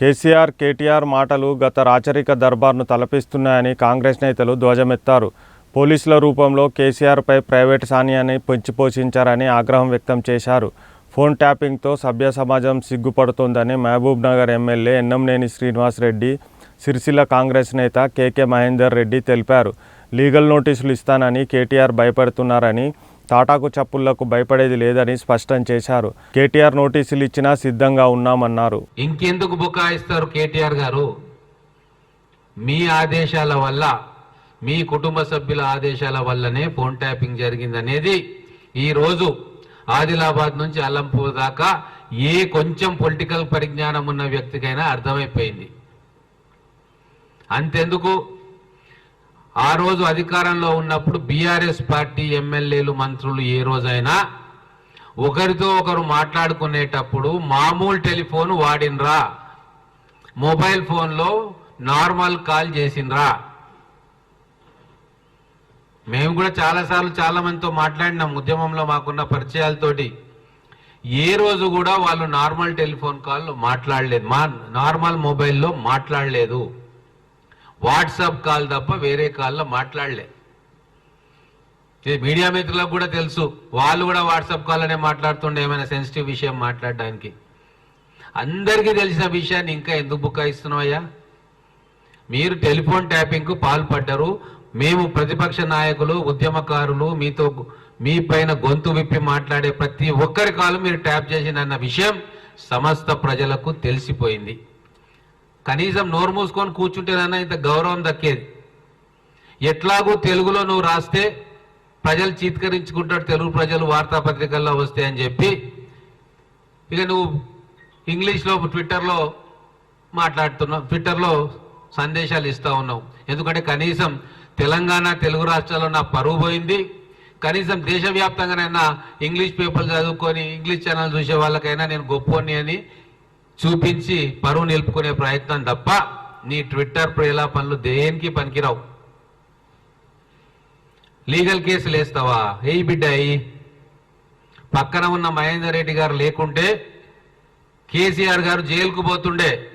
కేసీఆర్ కేటీఆర్ మాటలు గత రాచరిక దర్బార్ను తలపిస్తున్నాయని కాంగ్రెస్ నేతలు ధ్వజమెత్తారు. పోలీసుల రూపంలో కేసీఆర్పై ప్రైవేట్ సాన్యాన్ని పెంచిపోషించారని ఆగ్రహం వ్యక్తం చేశారు. ఫోన్ ట్యాపింగ్తో సభ్య సమాజం సిగ్గుపడుతోందని మహబూబ్ నగర్ ఎమ్మెల్యే ఎన్నంనేని శ్రీనివాస్ రెడ్డి సిరిసిల్ల కాంగ్రెస్ నేత కేకే మహేందర్ రెడ్డి తెలిపారు. లీగల్ నోటీసులు ఇస్తానని కేటీఆర్ భయపడుతున్నారని తాటాకు చప్పుళ్ళకు భయపడేది లేదని స్పష్టం చేశారు. కేటీఆర్ నోటీసులు ఇచ్చినా సిద్ధంగా ఉన్నామన్నారు. ఇంకెందుకు బుకాయిస్తారు కేటీఆర్ గారు? మీ ఆదేశాల వల్ల మీ కుటుంబ సభ్యుల ఆదేశాల వల్లనే ఫోన్ ట్యాపింగ్ జరిగిందనేది ఈ రోజు ఆదిలాబాద్ నుంచి అల్లంపూర్ దాకా ఏ కొంచెం పొలిటికల్ పరిజ్ఞానం ఉన్న వ్యక్తికైనా అర్థమైపోయింది. అంతెందుకు? ఆ రోజు అధికారంలో ఉన్నప్పుడు బీఆర్ఎస్ పార్టీ ఎమ్మెల్యేలు మంత్రులు ఏ రోజైనా ఒకరితో ఒకరు మాట్లాడుకునేటప్పుడు మామూలు టెలిఫోన్ వాడినరా? మొబైల్ ఫోన్లో నార్మల్ కాల్ చేసినరా మేము కూడా చాలాసార్లు చాలామందితో మాట్లాడినాం ఉద్యమంలో మాకున్న పరిచయాలతోటి. ఏ రోజు కూడా వాళ్ళు నార్మల్ టెలిఫోన్ కాల్ మాట్లాడలేదు. మా నార్మల్ మొబైల్లో మాట్లాడలేదు. వాట్సాప్ కాల్ తప్ప వేరే కాల్లో మాట్లాడలే. మీడియా మిత్రులకు కూడా తెలుసు. వాళ్ళు కూడా వాట్సాప్ కాల్లోనే మాట్లాడుతుండే ఏమైనా సెన్సిటివ్ విషయం మాట్లాడడానికి. అందరికీ తెలిసిన విషయాన్ని ఇంకా ఎందుకు బుకాయిస్తున్నావయ్యా మీరు టెలిఫోన్ ట్యాపింగ్కు పాల్పడ్డారు. మేము ప్రతిపక్ష నాయకులు ఉద్యమకారులు మీతో మీ పైన గొంతు విప్పి మాట్లాడే ప్రతి ఒక్కరి కాలు మీరు ట్యాప్ చేసినన్న విషయం సమస్త ప్రజలకు తెలిసిపోయింది. కనీసం నోరు మూసుకొని కూర్చుంటేనన్నా ఇంత గౌరవం దక్కేది. ఎట్లాగూ తెలుగులో నువ్వు రాస్తే ప్రజలు చీత్కరించుకుంటాడు తెలుగు ప్రజలు వార్తాపత్రికల్లో వస్తాయని చెప్పి. ఇక నువ్వు ఇంగ్లీష్లో ట్విట్టర్లో మాట్లాడుతున్నావు ట్విట్టర్లో సందేశాలు ఇస్తా ఉన్నావు. ఎందుకంటే కనీసం తెలంగాణ తెలుగు రాష్ట్రాల్లో నా పరువు పోయింది. కనీసం దేశవ్యాప్తంగానైనా ఇంగ్లీష్ పేపర్లు చదువుకొని ఇంగ్లీష్ ఛానల్ చూసే వాళ్ళకైనా నేను గొప్పోని అని చూపించి పరువు నిలుపుకునే ప్రయత్నం తప్ప నీ ట్విట్టర్ ప్రేలాపనలు దేనికి పనికిరావు? లీగల్ కేసులు వేస్తావా? ఏయి బిడ్డ పక్కన ఉన్న మహేందర్ రెడ్డి గారు లేకుంటే కేసీఆర్ గారు జైలుకు పోతుండే.